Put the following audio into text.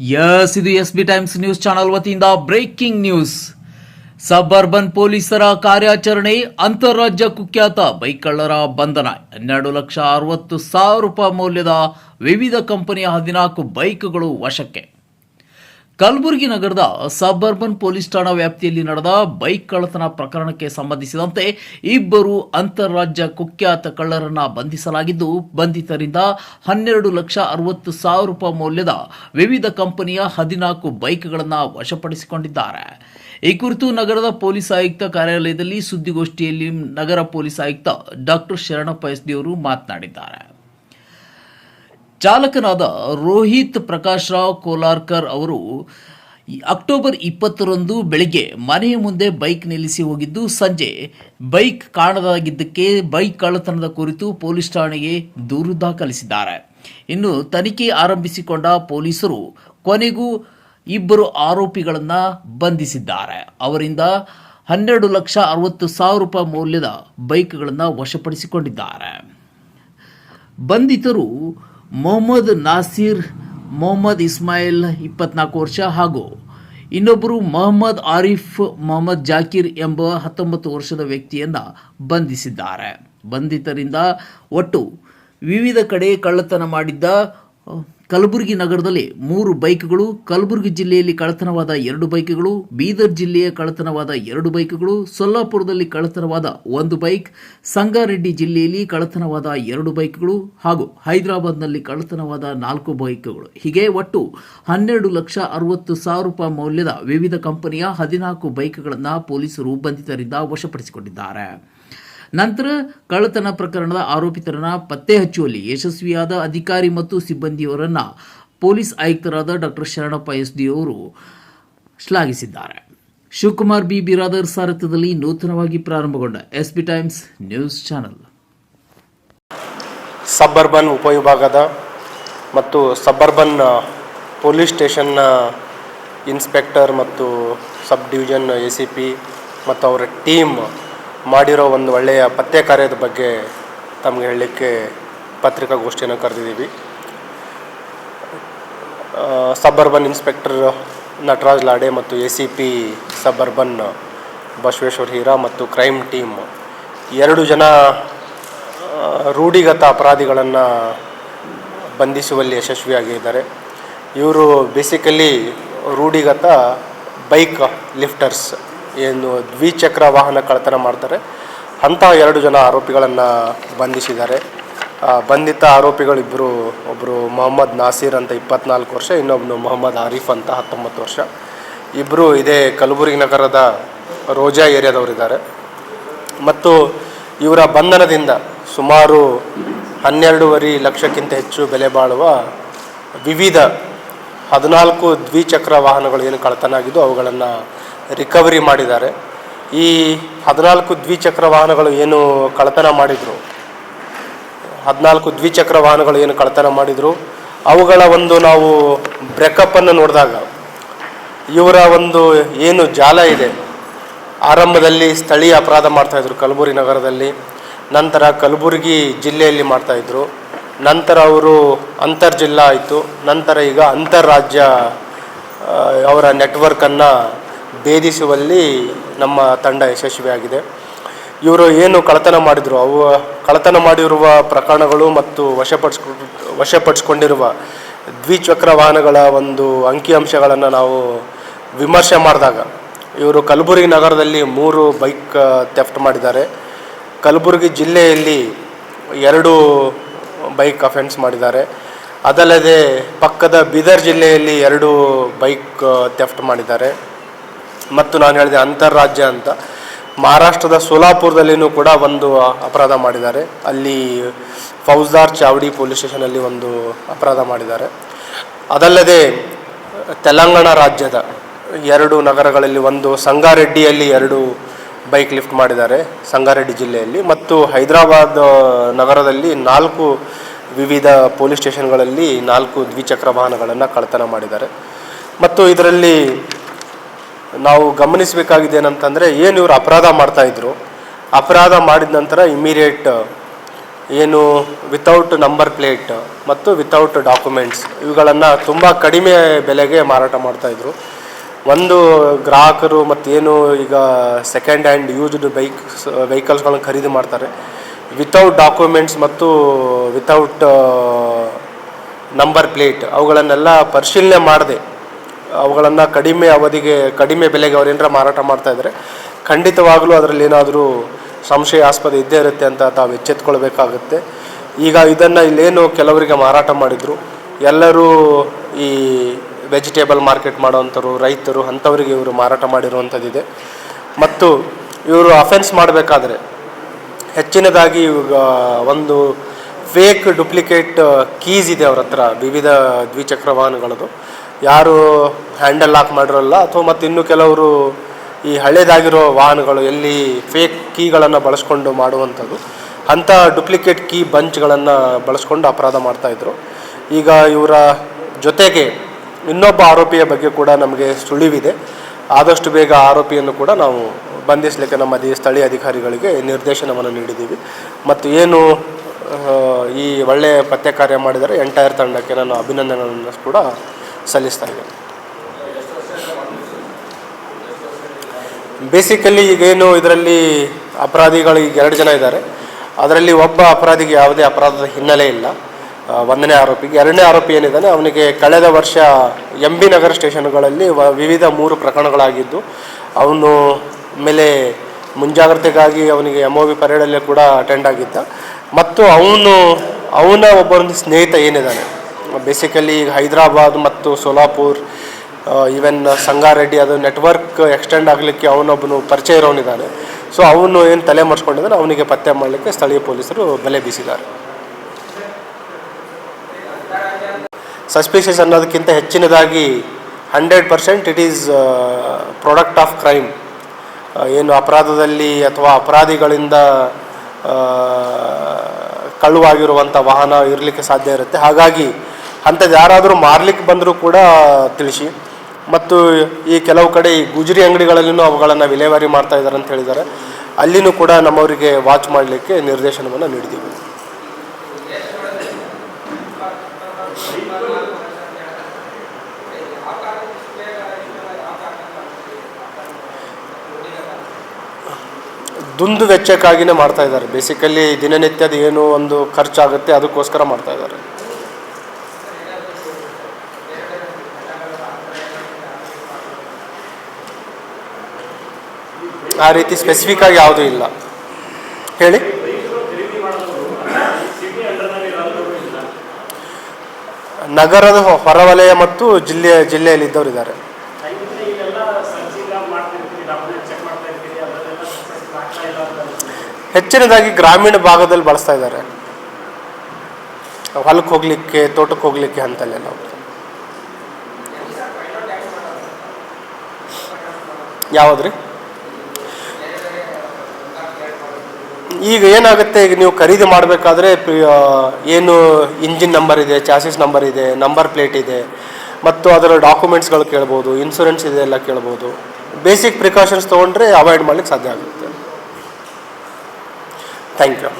Yes ಇದು S B Times News channel ವತಿಯಿಂದ breaking news. Suburban ಪೊಲೀಸರ ಕಾರ್ಯಾಚರಣೆ ಅಂತಾರಾಜ್ಯ ಕುಖ್ಯಾತ ಬೈಕ್ ಕಳ್ಳರ ಬಂಧನ. ಹನ್ನೆರಡು ಲಕ್ಷ ಅರವತ್ತು ಸಾವಿರ ರೂಪಾಯಿ ಮೌಲ್ಯದ ವಿವಿಧ ಕಂಪನಿಯ ಹದಿನಾಲ್ಕು ಬೈಕ್ಗಳು ವಶಕ್ಕೆ. ಕಲಬುರಗಿ ನಗರದ ಸಬ್ ಅರ್ಬನ್ ಪೊಲೀಸ್ ಠಾಣಾ ವ್ಯಾಪ್ತಿಯಲ್ಲಿ ನಡೆದ ಬೈಕ್ ಕಳ್ಳತನ ಪ್ರಕರಣಕ್ಕೆ ಸಂಬಂಧಿಸಿದಂತೆ ಇಬ್ಬರು ಅಂತಾರಾಜ್ಯ ಕುಖ್ಯಾತ ಕಳ್ಳರನ್ನ ಬಂಧಿಸಲಾಗಿದ್ದು, ಬಂಧಿತರಿಂದ ಹನ್ನೆರಡು ಲಕ್ಷ ಅರವತ್ತು ಸಾವಿರ ರೂಪಾಯಿ ಮೌಲ್ಯದ ವಿವಿಧ ಕಂಪನಿಯ ಹದಿನಾಲ್ಕು ಬೈಕ್ಗಳನ್ನು ವಶಪಡಿಸಿಕೊಂಡಿದ್ದಾರೆ. ಈ ಕುರಿತು ನಗರದ ಪೊಲೀಸ್ ಆಯುಕ್ತ ಕಾರ್ಯಾಲಯದಲ್ಲಿ ಸುದ್ದಿಗೋಷ್ಠಿಯಲ್ಲಿ ನಗರ ಪೊಲೀಸ್ ಆಯುಕ್ತ ಡಾಕ್ಟರ್ ಶರಣಪ್ಪ ಎಸ್ ದೇವರು ಮಾತನಾಡಿದ್ದಾರೆ. ಚಾಲಕನಾದ ರೋಹಿತ್ ಪ್ರಕಾಶ್ ರಾವ್ ಕೋಲಾರ್ಕರ್ ಅವರು ಅಕ್ಟೋಬರ್ ಇಪ್ಪತ್ತರಂದು ಬೆಳಿಗ್ಗೆ ಮನೆಯ ಮುಂದೆ ಬೈಕ್ ನಿಲ್ಲಿಸಿ ಹೋಗಿದ್ದು, ಸಂಜೆ ಬೈಕ್ ಕಾಣದಾಗಿದ್ದಕ್ಕೆ ಬೈಕ್ ಕಳ್ಳತನದ ಕುರಿತು ಪೊಲೀಸ್ ಠಾಣೆಗೆ ದೂರು ದಾಖಲಿಸಿದ್ದಾರೆ. ಇನ್ನು ತನಿಖೆ ಆರಂಭಿಸಿಕೊಂಡ ಪೊಲೀಸರು ಕೊನೆಗೂ ಇಬ್ಬರು ಆರೋಪಿಗಳನ್ನು ಬಂಧಿಸಿದ್ದಾರೆ. ಅವರಿಂದ ಹನ್ನೆರಡು ಲಕ್ಷ ಅರವತ್ತು ಸಾವಿರ ರೂಪಾಯಿ ಮೌಲ್ಯದ ಬೈಕ್ಗಳನ್ನು ವಶಪಡಿಸಿಕೊಂಡಿದ್ದಾರೆ. ಬಂಧಿತರು ಮೊಹಮ್ಮದ್ ನಾಸೀರ್, ಮೊಹಮ್ಮದ್ ಇಸ್ಮಾಯಿಲ್ ಇಪ್ಪತ್ನಾಲ್ಕು ವರ್ಷ ಹಾಗೂ ಇನ್ನೊಬ್ಬರು ಮೊಹಮ್ಮದ್ ಆರಿಫ್, ಮೊಹಮ್ಮದ್ ಜಾಕೀರ್ ಎಂಬ ಹತ್ತೊಂಬತ್ತು ವರ್ಷದ ವ್ಯಕ್ತಿಯನ್ನು ಬಂಧಿಸಿದ್ದಾರೆ. ಬಂಧಿತರಿಂದ ಒಟ್ಟು ವಿವಿಧ ಕಡೆ ಕಳ್ಳತನ ಮಾಡಿದ್ದ ಕಲಬುರಗಿ ನಗರದಲ್ಲಿ ಮೂರು ಬೈಕ್ಗಳು, ಕಲಬುರಗಿ ಜಿಲ್ಲೆಯಲ್ಲಿ ಕಳ್ಳತನವಾದ ಎರಡು ಬೈಕ್ಗಳು, ಬೀದರ್ ಜಿಲ್ಲೆಯ ಕಳ್ಳತನವಾದ ಎರಡು ಬೈಕ್ಗಳು, ಸೊಲ್ಲಾಪುರದಲ್ಲಿ ಕಳ್ಳತನವಾದ ಒಂದು ಬೈಕ್, ಸಂಗಾರೆಡ್ಡಿ ಜಿಲ್ಲೆಯಲ್ಲಿ ಕಳ್ಳತನವಾದ ಎರಡು ಬೈಕ್ಗಳು ಹಾಗೂ ಹೈದರಾಬಾದ್ನಲ್ಲಿ ಕಳ್ಳತನವಾದ ನಾಲ್ಕು ಬೈಕ್ಗಳು. ಹೀಗೆ ಒಟ್ಟು ಹನ್ನೆರಡು ಲಕ್ಷ ಅರವತ್ತು ಸಾವಿರ ರೂಪಾಯಿ ಮೌಲ್ಯದ ವಿವಿಧ ಕಂಪನಿಯ ಹದಿನಾಲ್ಕು ಬೈಕ್ಗಳನ್ನು ಪೊಲೀಸರು ಬಂಧಿತರಿಂದ ವಶಪಡಿಸಿಕೊಂಡಿದ್ದಾರೆ. ನಂತರ ಕಳ್ಳತನ ಪ್ರಕರಣದ ಆರೋಪಿತರನ್ನ ಪತ್ತೆ ಹಚ್ಚುವಲ್ಲಿ ಯಶಸ್ವಿಯಾದ ಅಧಿಕಾರಿ ಮತ್ತು ಸಿಬ್ಬಂದಿಯವರನ್ನ ಪೊಲೀಸ್ ಆಯುಕ್ತರಾದ ಡಾಕ್ಟರ್ ಶರಣಪ್ಪ ಎಸ್ ಡಿ ಅವರು ಶ್ಲಾಘಿಸಿದ್ದಾರೆ. ಶಿವಕುಮಾರ್ ಬಿ. ಬಿರಾದರ್ ಸಾರಥ್ಯದಲ್ಲಿ ನೂತನವಾಗಿ ಪ್ರಾರಂಭಗೊಂಡ S B Times News channel. Suburban ಉಪವಿಭಾಗದ ಮತ್ತು ಸಬರ್ಬನ್ ಪೊಲೀಸ್ ಸ್ಟೇಷನ್ನ ಇನ್ಸ್ಪೆಕ್ಟರ್ ಮತ್ತು sub division A C P ಮತ್ತು ಅವರ ಟೀಮ್ ಮಾಡಿರೋ ಒಂದು ಒಳ್ಳೆಯ ಪತ್ತೆ ಕಾರ್ಯದ ಬಗ್ಗೆ ತಮಗೆ ಹೇಳಲಿಕ್ಕೆ ಪತ್ರಿಕಾಗೋಷ್ಠಿಯನ್ನು ಕರೆದಿದ್ದೀವಿ. ಸಬರ್ಬನ್ ಇನ್ಸ್ಪೆಕ್ಟರ್ ನಟರಾಜ್ ಲಾಡೆ ಮತ್ತು A C P suburban Basaveshwar Heera ಮತ್ತು ಕ್ರೈಮ್ ಟೀಮ್ ಎರಡು ಜನ ರೂಢಿಗತ ಅಪರಾಧಿಗಳನ್ನು ಬಂಧಿಸುವಲ್ಲಿ ಯಶಸ್ವಿಯಾಗಿದ್ದಾರೆ. ಇವರು ಬೇಸಿಕಲಿ ರೂಢಿಗತ ಬೈಕ್ ಲಿಫ್ಟರ್ಸ್ ಏನು ದ್ವಿಚಕ್ರ ವಾಹನ ಕಳ್ಳತನ ಮಾಡ್ತಾರೆ. ಅಂತಹ ಎರಡು ಜನ ಆರೋಪಿಗಳನ್ನು ಬಂಧಿಸಿದ್ದಾರೆ. ಬಂಧಿತ ಆರೋಪಿಗಳಿಬ್ಬರು ಒಬ್ಬರು ಮೊಹಮ್ಮದ್ ನಾಸೀರ್ ಅಂತ ಇಪ್ಪತ್ನಾಲ್ಕು ವರ್ಷ ಇನ್ನೊಬ್ಬನು ಮೊಹಮ್ಮದ್ ಆರೀಫ್ ಅಂತ ಹತ್ತೊಂಬತ್ತು ವರ್ಷ. ಇಬ್ಬರು ಇದೇ ಕಲಬುರಗಿ ನಗರದ ರೋಜಾ ಏರಿಯಾದವರಿದ್ದಾರೆ. ಮತ್ತು ಇವರ ಬಂಧನದಿಂದ ಸುಮಾರು ಹನ್ನೆರಡೂವರೆ ಲಕ್ಷಕ್ಕಿಂತ ಹೆಚ್ಚು ಬೆಲೆ ಬಾಳುವ ವಿವಿಧ ಹದಿನಾಲ್ಕು ದ್ವಿಚಕ್ರ ವಾಹನಗಳು ಏನು ಕಳ್ಳತನ ಆಗಿದ್ದು ಅವುಗಳನ್ನು ರಿಕವರಿ ಮಾಡಿದ್ದಾರೆ. ಈ ಹದಿನಾಲ್ಕು ದ್ವಿಚಕ್ರ ವಾಹನಗಳು ಏನು ಕಳ್ಳತನ ಮಾಡಿದರು? ಹದಿನಾಲ್ಕು ದ್ವಿಚಕ್ರ ವಾಹನಗಳು ಏನು ಕಳ್ಳತನ ಮಾಡಿದರು? ಅವುಗಳ ಒಂದು ನಾವು ಬ್ರೇಕಪ್ಪನ್ನು ನೋಡಿದಾಗ ಇವರ ಒಂದು ಏನು ಜಾಲ ಇದೆ? ಆರಂಭದಲ್ಲಿ ಸ್ಥಳೀಯ ಅಪರಾಧ ಮಾಡ್ತಾಯಿದ್ರು ಕಲಬುರಗಿ ನಗರದಲ್ಲಿ. ನಂತರ ಕಲಬುರಗಿ ಜಿಲ್ಲೆಯಲ್ಲಿ ಮಾಡ್ತಾಯಿದ್ರು ನಂತರ ಅವರು ಅಂತರ್ಜಿಲ್ಲಾ ಆಯಿತು. ನಂತರ ಈಗ ಅಂತಾರಾಜ್ಯ ರಾಜ್ಯ ಅವರ ನೆಟ್ವರ್ಕನ್ನು ಭೇದಿಸುವಲ್ಲಿ ನಮ್ಮ ತಂಡ ಯಶಸ್ವಿಯಾಗಿದೆ. ಇವರು ಏನು ಕಳ್ಳತನ ಮಾಡಿದರು, ಅವು ಕಳತನ ಮಾಡಿರುವ ಪ್ರಕರಣಗಳು ಮತ್ತು ವಶಪಡಿಸ್ಕೊ, ವಶಪಡಿಸ್ಕೊಂಡಿರುವ ದ್ವಿಚಕ್ರ ವಾಹನಗಳ ಒಂದು ಅಂಕಿಅಂಶಗಳನ್ನು ನಾವು ವಿಮರ್ಶೆ ಮಾಡಿದಾಗ, ಇವರು ಕಲಬುರಗಿ ನಗರದಲ್ಲಿ ಮೂರು ಬೈಕ್ ತೆಫ್ಟ್ ಮಾಡಿದ್ದಾರೆ. ಕಲಬುರಗಿ ಜಿಲ್ಲೆಯಲ್ಲಿ ಎರಡು ಬೈಕ್ ಅಫೆನ್ಸ್ ಮಾಡಿದ್ದಾರೆ. ಅದಲ್ಲದೆ ಪಕ್ಕದ ಬೀದರ್ ಜಿಲ್ಲೆಯಲ್ಲಿ ಎರಡು ಬೈಕ್ ತೆಫ್ಟ್ ಮಾಡಿದ್ದಾರೆ. ಮತ್ತು ನಾನು ಹೇಳಿದೆ ಅಂತಾರಾಜ್ಯ ಅಂತ. ಮಹಾರಾಷ್ಟ್ರದ ಸೋಲಾಪುರದಲ್ಲಿನೂ ಕೂಡ ಒಂದು ಅಪರಾಧ ಮಾಡಿದ್ದಾರೆ. ಅಲ್ಲಿ ಫೌಜ್ದಾರ್ ಚಾವಡಿ ಪೊಲೀಸ್ ಸ್ಟೇಷನಲ್ಲಿ ಒಂದು ಅಪರಾಧ ಮಾಡಿದ್ದಾರೆ. ಅದಲ್ಲದೆ ತೆಲಂಗಾಣ ರಾಜ್ಯದ ಎರಡು ನಗರಗಳಲ್ಲಿ ಒಂದು ಸಂಗಾರೆಡ್ಡಿಯಲ್ಲಿ ಎರಡು ಬೈಕ್ ಲಿಫ್ಟ್ ಮಾಡಿದ್ದಾರೆ ಸಂಗಾರೆಡ್ಡಿ ಜಿಲ್ಲೆಯಲ್ಲಿ. ಮತ್ತು ಹೈದರಾಬಾದ್ ನಗರದಲ್ಲಿ ನಾಲ್ಕು ವಿವಿಧ ಪೊಲೀಸ್ ಸ್ಟೇಷನ್ಗಳಲ್ಲಿ ನಾಲ್ಕು ದ್ವಿಚಕ್ರ ವಾಹನಗಳನ್ನು ಕಳ್ಳತನ ಮಾಡಿದ್ದಾರೆ. ಮತ್ತು ಇದರಲ್ಲಿ ನಾವು ಗಮನಿಸಬೇಕಾಗಿದೆ ಏನಂತಂದರೆ ಏನು ಇವರು ಅಪರಾಧ ಮಾಡ್ತಾಯಿದ್ರು ಅಪರಾಧ ಮಾಡಿದ ನಂತರ ಇಮಿಡಿಯೇಟ್ ಏನು ವಿತೌಟ್ ನಂಬರ್ ಪ್ಲೇಟ್ ಮತ್ತು ವಿತೌಟ್ ಡಾಕ್ಯುಮೆಂಟ್ಸ್ ಇವುಗಳನ್ನು ತುಂಬ ಕಡಿಮೆ ಬೆಲೆಗೆ ಮಾರಾಟ ಮಾಡ್ತಾಯಿದ್ರು ಒಂದು ಗ್ರಾಹಕರು ಮತ್ತೇನು ಈಗ ಸೆಕೆಂಡ್ ಹ್ಯಾಂಡ್ ಯೂಸ್ಡ್ ಬೈಕ್ಸ್ ವೆಹಿಕಲ್ಸ್ಗಳನ್ನು ಖರೀದಿ ಮಾಡ್ತಾರೆ. ವಿತೌಟ್ ಡಾಕ್ಯುಮೆಂಟ್ಸ್ ಮತ್ತು ವಿತೌಟ್ ನಂಬರ್ ಪ್ಲೇಟ್ ಅವುಗಳನ್ನೆಲ್ಲ ಪರಿಶೀಲನೆ ಮಾಡದೆ. ಅವುಗಳನ್ನು ಕಡಿಮೆ ಅವಧಿಗೆ, ಕಡಿಮೆ ಬೆಲೆಗೆ ಅವರೇನಾರ ಮಾರಾಟ ಮಾಡ್ತಾ ಇದ್ದಾರೆ ಖಂಡಿತವಾಗಲೂ ಅದರಲ್ಲಿ ಏನಾದರೂ ಸಂಶಯಾಸ್ಪದ ಇದ್ದೇ ಇರುತ್ತೆ ಅಂತ ತಾವು ಎಚ್ಚೆತ್ಕೊಳ್ಬೇಕಾಗುತ್ತೆ. ಈಗ ಇದನ್ನು ಇಲ್ಲೇನು ಕೆಲವರಿಗೆ ಮಾರಾಟ ಮಾಡಿದರು. ಎಲ್ಲರೂ ಈ ವೆಜಿಟೇಬಲ್ ಮಾರ್ಕೆಟ್ ಮಾಡೋವಂಥವ್ರು, ರೈತರು ಅಂಥವರಿಗೆ ಇವರು ಮಾರಾಟ ಮಾಡಿರುವಂಥದ್ದಿದೆ. ಮತ್ತು ಇವರು ಅಫೆನ್ಸ್ ಮಾಡಬೇಕಾದ್ರೆ ಹೆಚ್ಚಿನದಾಗಿ ಇವಾಗ ಒಂದು ಫೇಕ್ ಡುಪ್ಲಿಕೇಟ್ ಕೀಸ್ ಇದೆ ಅವ್ರ ಹತ್ರ, ವಿವಿಧ ದ್ವಿಚಕ್ರ ವಾಹನಗಳದು. ಯಾರು ಹ್ಯಾಂಡಲ್ ಲಾಕ್ ಮಾಡಿರೋಲ್ಲ, ಅಥವಾ ಮತ್ತು ಇನ್ನು ಕೆಲವರು ಈ ಹಳೇದಾಗಿರೋ ವಾಹನಗಳು, ಎಲ್ಲಿ ಫೇಕ್ ಕೀಗಳನ್ನು ಬಳಸ್ಕೊಂಡು ಮಾಡುವಂಥದ್ದು, ಅಂಥ ಡುಪ್ಲಿಕೇಟ್ ಕೀ ಬಂಚ್ಗಳನ್ನು ಬಳಸ್ಕೊಂಡು ಅಪರಾಧ ಮಾಡ್ತಾಯಿದ್ರು ಈಗ ಇವರ ಜೊತೆಗೆ ಇನ್ನೊಬ್ಬ ಆರೋಪಿಯ ಬಗ್ಗೆ ಕೂಡ ನಮಗೆ ಸುಳಿವಿದೆ. ಆದಷ್ಟು ಬೇಗ ಆರೋಪಿಯನ್ನು ಕೂಡ ನಾವು ಬಂಧಿಸಲಿಕ್ಕೆ ನಮ್ಮ ಸ್ಥಳೀಯ ಅಧಿಕಾರಿಗಳಿಗೆ ನಿರ್ದೇಶನವನ್ನು ನೀಡಿದ್ದೀವಿ. ಮತ್ತು ಏನು ಈ ಒಳ್ಳೆಯ ಪತ್ತೆ ಕಾರ್ಯ ಮಾಡಿದರೆ ಎಂಟೈರ್ ತಂಡಕ್ಕೆ ನಾನು ಅಭಿನಂದನೆಗಳನ್ನು ಕೂಡ ಸಲ್ಲಿಸ್ತಾ ಇದ್ದೇನೆ. ಬೇಸಿಕಲಿ ಈಗೇನು ಇದರಲ್ಲಿ ಅಪರಾಧಿಗಳು ಈಗ ಎರಡು ಜನ ಇದ್ದಾರೆ. ಅದರಲ್ಲಿ ಒಬ್ಬ ಅಪರಾಧಿಗೆ ಯಾವುದೇ ಅಪರಾಧದ ಹಿನ್ನೆಲೆ ಇಲ್ಲ. ಒಂದನೇ ಆರೋಪಿಗೆ ಎರಡನೇ ಆರೋಪಿ ಏನಿದ್ದಾನೆ, ಅವನಿಗೆ ಕಳೆದ ವರ್ಷ ಎಂ ಬಿ ನಗರ ಸ್ಟೇಷನ್ಗಳಲ್ಲಿ ವಿವಿಧ ಮೂರು ಪ್ರಕರಣಗಳಾಗಿದ್ದು, ಅವನು ಮೇಲೆ ಮುಂಜಾಗ್ರತೆಗಾಗಿ ಅವನಿಗೆ ಎಂ ಒ ಬಿ ಪರೇಡಲ್ಲೇ ಕೂಡ ಅಟೆಂಡ್ ಆಗಿದ್ದ. ಮತ್ತು ಅವನು, ಅವನ ಒಬ್ಬರೊಂದು ಸ್ನೇಹಿತ ಏನಿದ್ದಾನೆ. ಬೇಸಿಕಲಿ ಈಗ ಹೈದರಾಬಾದ್ ಮತ್ತು ಸೋಲಾಪುರ್ ಈವನ್ ಸಂಗಾರೆಡ್ಡಿ ಅದು ನೆಟ್ವರ್ಕ್ ಎಕ್ಸ್ಟೆಂಡ್ ಆಗಲಿಕ್ಕೆ ಅವನೊಬ್ಬನು ಪರಿಚಯ ಇರೋನಿದ್ದಾನೆ. ಸೊ ಅವನು ಏನು ತಲೆ ಮರ್ಸ್ಕೊಂಡಿದ್ದಾನೆ, ಅವನಿಗೆ ಪತ್ತೆ ಮಾಡಲಿಕ್ಕೆ ಸ್ಥಳೀಯ ಪೊಲೀಸರು ಬಲೆ ಬೀಸಿದ್ದಾರೆ. ಸಸ್ಪಿಷಿಯಸ್ ಅನ್ನೋದಕ್ಕಿಂತ ಹೆಚ್ಚಿನದಾಗಿ hundred percent it is product of crime ಏನು ಅಪರಾಧದಲ್ಲಿ ಅಥವಾ ಅಪರಾಧಿಗಳಿಂದ ಕಳುವಾಗಿರುವಂಥ ವಾಹನ ಇರಲಿಕ್ಕೆ ಸಾಧ್ಯ ಇರುತ್ತೆ. ಹಾಗಾಗಿ ಅಂಥದ್ದು ಯಾರಾದರೂ ಮಾರ್ಲಿಕ್ಕೆ ಬಂದರೂ ಕೂಡ ತಿಳಿಸಿ. ಮತ್ತು ಈ ಕೆಲವು ಕಡೆ ಈ ಗುಜರಿ ಅಂಗಡಿಗಳಲ್ಲಿನೂ ಅವುಗಳನ್ನು ವಿಲೇವಾರಿ ಮಾಡ್ತಾ ಇದ್ದಾರೆ ಅಂತ ಹೇಳಿದ್ದಾರೆ. ಅಲ್ಲಿನೂ ಕೂಡ ನಮ್ಮವರಿಗೆ ವಾಚ್ ಮಾಡಲಿಕ್ಕೆ ನಿರ್ದೇಶನವನ್ನು ನೀಡಿದ್ದೀವಿ. ದುಂದು ವೆಚ್ಚಕ್ಕಾಗಿಯೇ ಮಾಡ್ತಾ ಇದ್ದಾರೆ. ಬೇಸಿಕಲಿ ದಿನನಿತ್ಯದ ಏನು ಒಂದು ಖರ್ಚಾಗುತ್ತೆ, ಅದಕ್ಕೋಸ್ಕರ ಮಾಡ್ತಾ ಇದ್ದಾರೆ. ಆ ರೀತಿ ಸ್ಪೆಸಿಫಿಕ್ ಆಗಿ ಯಾವುದೂ ಇಲ್ಲ. ಹೇಳಿ? ನಗರದ ಹೊರವಲಯ ಮತ್ತು ಜಿಲ್ಲೆಯ ಜಿಲ್ಲೆಯಲ್ಲಿ ಇದ್ದವರು ಇದ್ದಾರೆ ಹೆಚ್ಚಿನದಾಗಿ ಗ್ರಾಮೀಣ ಭಾಗದಲ್ಲಿ ಬಳಸ್ತಾ ಇದ್ದಾರೆ. ಹೊಲಕ್ಕೆ ಹೋಗ್ಲಿಕ್ಕೆ, ತೋಟಕ್ಕೆ ಹೋಗ್ಲಿಕ್ಕೆ ಅಂತಲ್ಲೆಲ್ಲ ಯಾವ್ದ್ರಿ? ಈಗ ಏನಾಗುತ್ತೆ? ಈಗ ನೀವು ಖರೀದಿ ಮಾಡಬೇಕಾದ್ರೆ ಏನು ಇಂಜಿನ್ ನಂಬರ್ ಇದೆ, ಚಾಸಿಸ್ ನಂಬರ್ ಇದೆ, ನಂಬರ್ ಪ್ಲೇಟ್ ಇದೆ, ಮತ್ತು ಅದರ ಡಾಕ್ಯುಮೆಂಟ್ಸ್ಗಳು ಕೇಳ್ಬೋದು, ಇನ್ಸೂರೆನ್ಸ್ ಇದೆ ಎಲ್ಲ ಕೇಳ್ಬೋದು. ಬೇಸಿಕ್ ಪ್ರಿಕಾಷನ್ಸ್ ತೊಗೊಂಡ್ರೆ ಅವಾಯ್ಡ್ ಮಾಡ್ಲಿಕ್ಕೆ ಸಾಧ್ಯ ಆಗುತ್ತೆ. Thank you